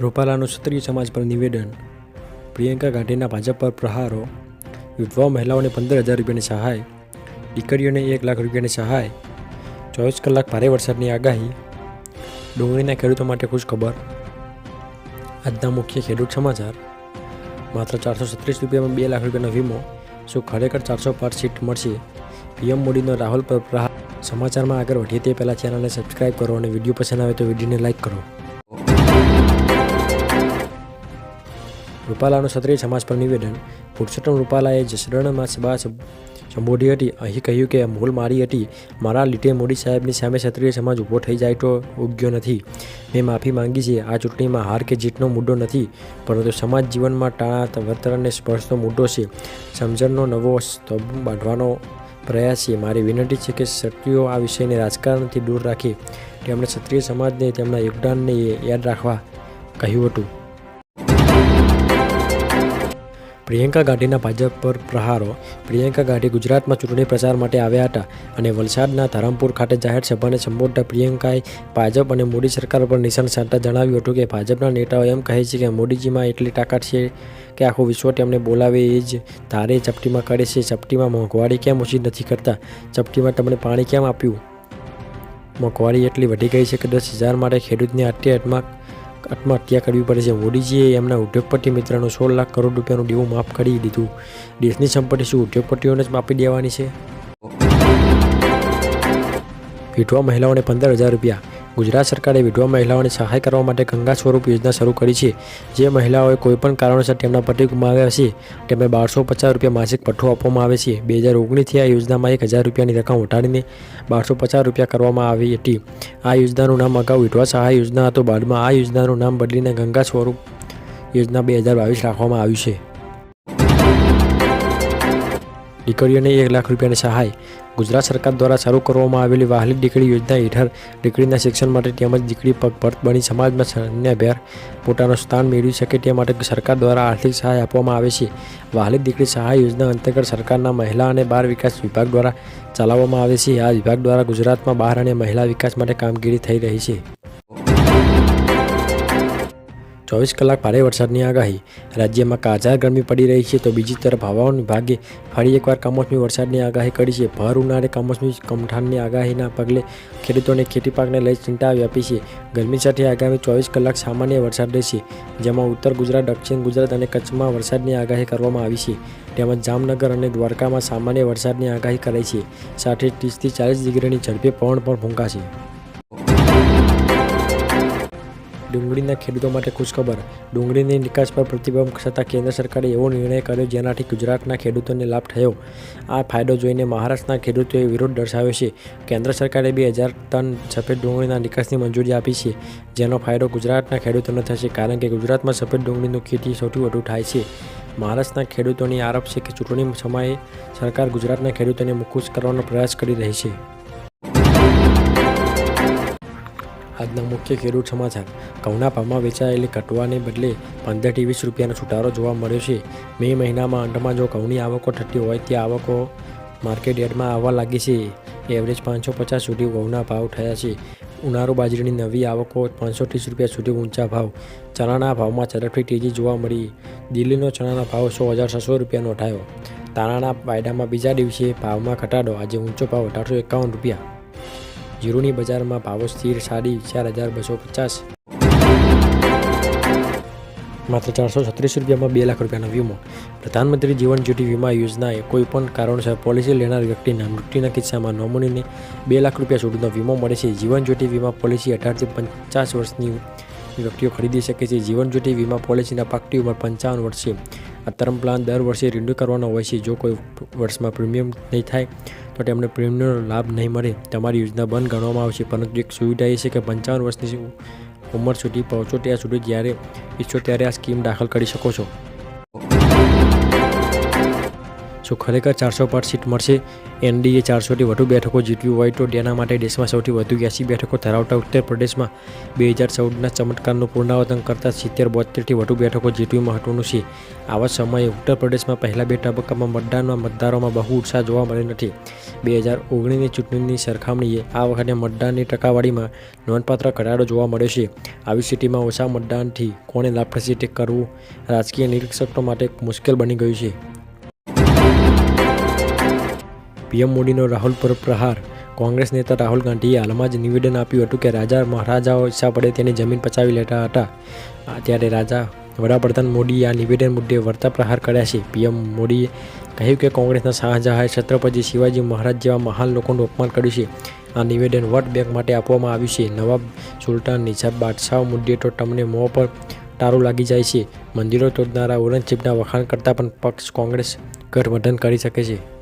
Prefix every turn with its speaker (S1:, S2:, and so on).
S1: રૂપાલાનું ક્ષત્રિય સમાજ પર નિવેદન. પ્રિયંકા ગાંધીના ભાજપ પર પ્રહારો. વિધવા મહિલાઓને પંદર હજાર રૂપિયાની સહાય. દીકરીઓને એક લાખ રૂપિયાની સહાય. ચોવીસ કલાક ભારે વરસાદની આગાહી. ડુંગળીના ખેડૂતો માટે ખુશખબર આજના મુખ્ય ખેડૂત સમાચાર. માત્ર ચારસો છત્રીસ રૂપિયામાં બે લાખ રૂપિયાનો વીમો. શું ખરેખર ચારસો પાંચ સીટ મળશે? પીએમ મોદીનો રાહુલ પર પ્રહાર. સમાચારમાં આગળ વધીએ તે પહેલાં ચેનલને સબસ્ક્રાઇબ કરો અને વીડિયો પસંદ આવે તો વિડીયોને લાઇક કરો. રૂપાલાનું ક્ષત્રિય સમાજ પર નિવેદન. પુરુષોત્તમ રૂપાલાએ જસરણમાં સભા સંબોધી હતી. અહીં કહ્યું કે મૂલ મારી હતી. મારા લીધે મોદી સાહેબની સામે ક્ષત્રિય સમાજ ઊભો થઈ જાય તો ઉગ્યો નથી. મેં માફી માંગી છે. આ ચૂંટણીમાં હાર કે જીતનો મુદ્દો નથી. પરંતુ સમાજ જીવનમાં ટાણા વર્તનને સ્પર્શતો મુદ્દો છે. સમજણનો નવો સ્તંભ બાંધવાનો પ્રયાસ છે. મારી વિનંતી છે કે ક્ષત્રિયો આ વિષયને રાજકારણથી દૂર રાખી. તેમણે ક્ષત્રિય સમાજને તેમના યોગદાનને યાદ રાખવા કહ્યું હતું. પ્રિયંકા ગાંધીના ભાજપ પર પ્રહારો. પ્રિયંકા ગાંધી ગુજરાતમાં ચૂંટણી પ્રચાર માટે આવ્યા હતા અને વલસાડના ધરમપુર ખાતે જાહેર સભાને સંબોધતા પ્રિયંકાએ ભાજપ અને મોદી સરકાર પર નિશાન સાધતા જણાવ્યું હતું કે ભાજપના નેતાઓ એમ કહે છે કે મોદીજીમાં એટલી તાકાત છે કે આખું વિશ્વ તેમને બોલાવે એ જ ધારે ચપટીમાં કરે છે. ચપટીમાં મોંઘવારી કેમ ઓછી નથી કરતા? ચપટીમાં તમને પાણી કેમ આપ્યું? મોંઘવારી એટલી વધી ગઈ છે કે દસ હજાર માટે ખેડૂતને આત્મહત્યા આત્મહત્યા કરવી પડે છે. મોદીજીએ એમના ઉદ્યોગપતિ મિત્રનું સોળ લાખ કરોડ રૂપિયાનું ડીવું માફ કરી દીધું. દેશની સંપત્તિ શું? ઉદ્યોગપતિઓને જ માપી દેવાની છે? વિધવા મહિલાઓને પંદર હજાર રૂપિયા. ગુજરાત સરકારે વિધવા મહિલાઓને સહાય કરવા માટે ગંગા સ્વરૂપ યોજના શરૂ કરી છે. જે મહિલાઓએ કોઈપણ કારણોસર તેમના પતિ ગુમાવ્યા છે, તેમને બારસો પચાસ રૂપિયા માસિક પઠ્ઠો આપવામાં આવે છે. બે હજાર ઓગણીસથી આ યોજનામાં એક હજાર રૂપિયાની રકમ ઉઠાડીને બારસો પચાસ રૂપિયા કરવામાં આવી હતી. આ યોજનાનું નામ અગાઉ વિધવા સહાય યોજના હતું. બાદમાં આ યોજનાનું નામ બદલીને ગંગા સ્વરૂપ યોજના બે હજાર બાવીસ રાખવામાં આવ્યું છે. દીકરીઓને એક લાખ રૂપિયાની સહાય. ગુજરાત સરકાર દ્વારા શરૂ કરવામાં આવેલી વાહલી દીકરી યોજના હેઠળ દીકરીના શિક્ષણ માટે તેમજ દીકરી પગભર બની સમાજમાં સન્યાભેર પોતાનું સ્થાન મેળવી શકે તે માટે સરકાર દ્વારા આર્થિક સહાય આપવામાં આવે છે. વાહલી દીકરી સહાય યોજના અંતર્ગત સરકારના મહિલા અને બાળ વિકાસ વિભાગ દ્વારા ચલાવવામાં આવે છે. આ વિભાગ દ્વારા ગુજરાતમાં બાળ અને મહિલા વિકાસ માટે કામગીરી થઈ રહી છે. ચોવીસ કલાક ભારે વરસાદની આગાહી. રાજ્યમાં કાજાર ગરમી પડી રહી છે તો બીજી તરફ હવામાન વિભાગે ફરી એકવાર કમોસમી વરસાદની આગાહી કરી છે. ભર ઉનાળે કમોસમી કમઠાણની આગાહીના પગલે ખેડૂતોને ખેતી પાકને લઈ ચિંતા વ્યાપી છે. ગરમી સાથે આગામી ચોવીસ કલાક સામાન્ય વરસાદ રહેશે, જેમાં ઉત્તર ગુજરાત, દક્ષિણ ગુજરાત અને કચ્છમાં વરસાદની આગાહી કરવામાં આવી છે. તેમજ જામનગર અને દ્વારકામાં સામાન્ય વરસાદની આગાહી કરાઈ છે. સાથે ત્રીસથી ચાલીસ ડિગ્રીની ઝડપે પવન પણ ફૂંકાશે. ડુંગળીના ખેડૂતો માટે ખુશખબર. ડુંગળીની નિકાસ પર પ્રતિબંધ છતાં કેન્દ્ર સરકારે એવો નિર્ણય કર્યો જેનાથી ગુજરાતના ખેડૂતોને લાભ થયો. આ ફાયદો જોઈને મહારાષ્ટ્રના ખેડૂતોએ વિરોધ દર્શાવ્યો છે. કેન્દ્ર સરકારે બે હજાર ટન સફેદ ડુંગળીના નિકાસની મંજૂરી આપી છે. જેનો ફાયદો ગુજરાતના ખેડૂતોને થશે કારણ કે ગુજરાતમાં સફેદ ડુંગળીનું ખેતી સૌથી વધુ થાય છે. મહારાષ્ટ્રના ખેડૂતોની આરોપ છે કે ચૂંટણી સમયે સરકાર ગુજરાતના ખેડૂતોને મુકુશ કરવાનો પ્રયાસ કરી રહી છે. આજના મુખ્ય ખેડૂત સમાચાર. ઘઉંના ભાવમાં વેચાયેલી ઘટવાને બદલે પંદરથી વીસ રૂપિયાનો છૂટારો જોવા મળ્યો છે. મે મહિનામાં અંતમાં જો ઘઉંની આવકો થતી હોય, તે આવકો માર્કેટ યાર્ડમાં આવવા લાગી છે. એવરેજ પાંચસો પચાસ સુધી ઘઉંના ભાવ થયા છે. ઉનાળુ બાજરીની નવી આવકો પાંચસો ત્રીસ રૂપિયા સુધી ઊંચા ભાવ. ચણાના ભાવમાં ઝડપથી તેજી જોવા મળી. દિલ્હીનો ચણાના ભાવ સો હજાર છસો રૂપિયા નોંધાયો તાણાના વાયદામાં બીજા દિવસે ભાવમાં ઘટાડો. આજે ઊંચો ભાવ અઢારસો એકાવન રૂપિયા. જીરુની બજારમાં ભાવો સ્થિર સાડી ચાર હજાર બસો પચાસ. માત્ર ચારસો છત્રીસ રૂપિયામાં બે લાખ રૂપિયાનો વીમો. પ્રધાનમંત્રી જીવન જ્યોતિ વીમા યોજનાએ કોઈપણ કારણોસર પોલિસી લેનાર વ્યક્તિના મૃત્યુના કિસ્સામાં નોમિનીને બે લાખ રૂપિયા સુધીનો વીમો મળે છે. જીવન જ્યોતિ વીમા પોલિસી અઢારથી પચાસ વર્ષની વ્યક્તિઓ ખરીદી શકે છે. જીવન જ્યોતિ વીમા પોલિસીના પાકટી ઉંમર પંચાવન વર્ષ આ ટર્મ પ્લાન દર વર્ષે રિન્યૂ કરવાનો હોય છે. જો કોઈ વર્ષમાં પ્રીમિયમ નહીં થાય તો તેમને પ્રીમિયમનો લાભ નહીં મળે, તમારી યોજના બંધ ગણવામાં આવશે. પરંતુ એક સુવિધા એ છે કે પંચાવન વર્ષની ઉંમર સુધી પહોંચો ત્યાં સુધી જ્યારે ઈચ્છો ત્યારે આ સ્કીમ દાખલ કરી શકો છો. શું ખરેખર ચારસો પાંચ સીટ મળશે. એનડીએ ચારસોથી વધુ બેઠકો જીતવી હોય તો તેના માટે દેશમાં સૌથી વધુ એસી બેઠકો ધરાવતા ઉત્તર પ્રદેશમાં બે હજાર ચૌદના ચમત્કારનું પુનરાવર્તન કરતાં સિત્તેર બોતેરથી વધુ બેઠકો જીતવી મહત્વનું છે. આવા સમયે ઉત્તર પ્રદેશમાં પહેલા બે તબક્કામાં મતદાનમાં મતદારોમાં બહુ ઉત્સાહ જોવા મળ્યો નથી. બે હજાર ઓગણીસની ચૂંટણીની સરખામણીએ આ વખતે મતદાનની ટકાવારીમાં નોંધપાત્ર ઘટાડો જોવા મળ્યો છે. આવી સ્થિતિમાં ઓછા મતદાનથી કોને લાભ થશે તે કરવું રાજકીય નિરીક્ષકો માટે મુશ્કેલ બની ગયું છે. પીએમ મોદીનો રાહુલ પર પ્રહાર. કોંગ્રેસ નેતા રાહુલ ગાંધીએ હાલમાં જ નિવેદન આપ્યું હતું કે રાજા મહારાજાઓ ઈચ્છા પડે તેની જમીન પચાવી લેતા હતા. ત્યારે રાજા વડાપ્રધાન મોદીએ આ નિવેદન મુદ્દે વર્તા પ્રહાર કર્યા છે. પીએમ મોદીએ કહ્યું કે કોંગ્રેસના શાહજહાએ છત્રપતિ શિવાજી મહારાજ જેવા મહાન લોકોનું અપમાન કર્યું છે. આ નિવેદન વોટ બેંક માટે આપવામાં આવ્યું છે. નવાબ સુલતાન નિઝામ બાદશાહ મુદ્દે તો તમને મોં પર તારું લાગી જાય છે. મંદિરો તોડનારા ઔરંગઝેબના વખાણ કરતાં પણ પક્ષ કોંગ્રેસ ગઠબંધન કરી શકે છે.